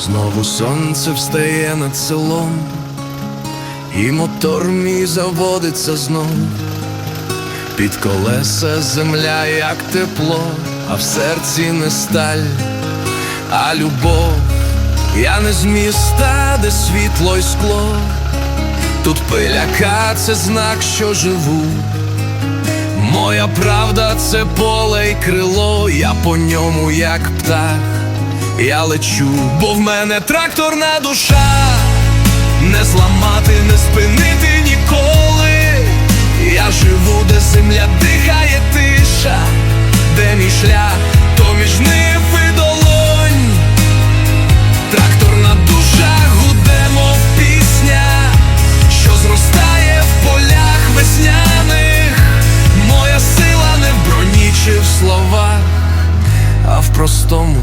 Знову сонце встає над селом, і мотор мій заводиться знов. Під колеса земля, як тепло, а в серці не сталь, а любов. Я не з міста, де світло й скло. Тут пиляка це знак, що живу. Моя правда це поле й крило, я по ньому як птах, я лечу, бо в мене тракторна душа, не зламати, не спинити ніколи. Я живу, де земля дихає тиша, де мій шлях, то між нив і долонь. Тракторна душа гуде, мов пісня, що зростає в полях весняних. Моя сила не в броні чи в словах, а в простому